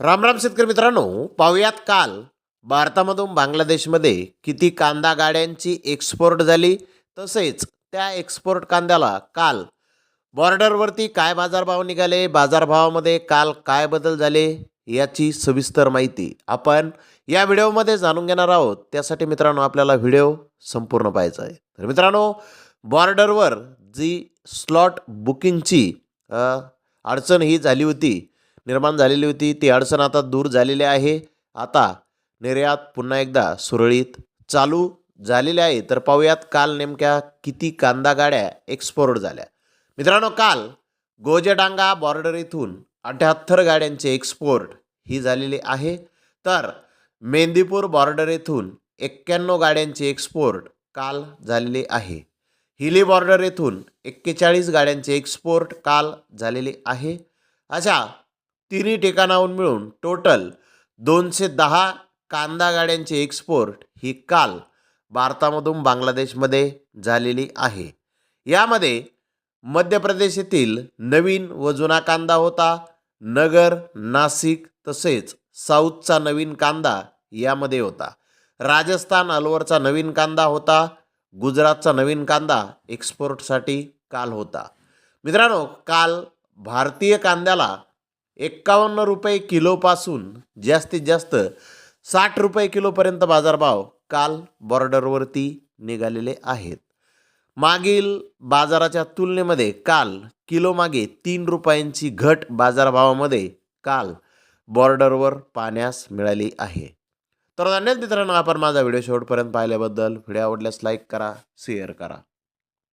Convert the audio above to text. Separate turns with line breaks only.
रामराम शेतकरी मित्रांनो पाहुयात काल भारतामधून बांगलादेशमध्ये किती कांदा गाड्यांची एक्सपोर्ट झाली तसेच त्या एक्सपोर्ट कांद्याला काल बॉर्डरवरती काय बाजारभाव निघाले बाजारभावामध्ये काल काय बदल झाले याची सविस्तर माहिती आपण या व्हिडिओमध्ये जाणून घेणार आहोत. त्यासाठी मित्रांनो आपल्याला व्हिडिओ संपूर्ण पाहायचा आहे. तर मित्रांनो बॉर्डरवर जी स्लॉट बुकिंगची अडचण ही झाली होती निर्माण झालेली होती. ती अडचण आता दूर झालेली आहे. आता निर्यात पुन्हा एकदा सुरळीत चालू झालेली आहे. तर पाहूयात काल नेमक्या किती कांदा गाड्या एक्सपोर्ट झाल्या. मित्रांनो काल गोजेडांगा बॉर्डर इथून अठ्याहत्तर गाड्यांचे एक्सपोर्ट ही झालेली आहे. तर मेंदीपूर बॉर्डर येथून एक्क्याण्णव गाड्यांचे एक्सपोर्ट काल झालेले आहे. हिली बॉर्डर येथून एक्केचाळीस गाड्यांचे एक्सपोर्ट काल झालेले आहे. अशा तिन्ही ठिकाणाहून मिळून टोटल दोनशे दहा कांदा गाड्यांची एक्सपोर्ट ही काल भारतामधून बांगलादेशमध्ये झालेली आहे. यामध्ये मध्य प्रदेश येथील नवीन व जुना कांदा होता नगर नाशिक तसेच साऊथचा नवीन कांदा यामध्ये होता. राजस्थान अलवरचा नवीन कांदा होता गुजरातचा नवीन कांदा एक्सपोर्टसाठी काल होता. मित्रांनो काल भारतीय कांद्याला एक्कावन्न रुपये किलोपासून जास्तीत जास्त साठ रुपये किलोपर्यंत बाजारभाव काल बॉर्डरवरती निघालेले आहेत. मागील बाजाराच्या तुलनेमध्ये काल किलोमागे तीन रुपयांची घट बाजारभावामध्ये काल बॉर्डरवर पाहण्यास मिळाली आहे. तर धन्यवाद मित्रांनो आपण माझा व्हिडिओ शेवटपर्यंत पाहिल्याबद्दल व्हिडिओ आवडल्यास लाईक करा शेअर करा.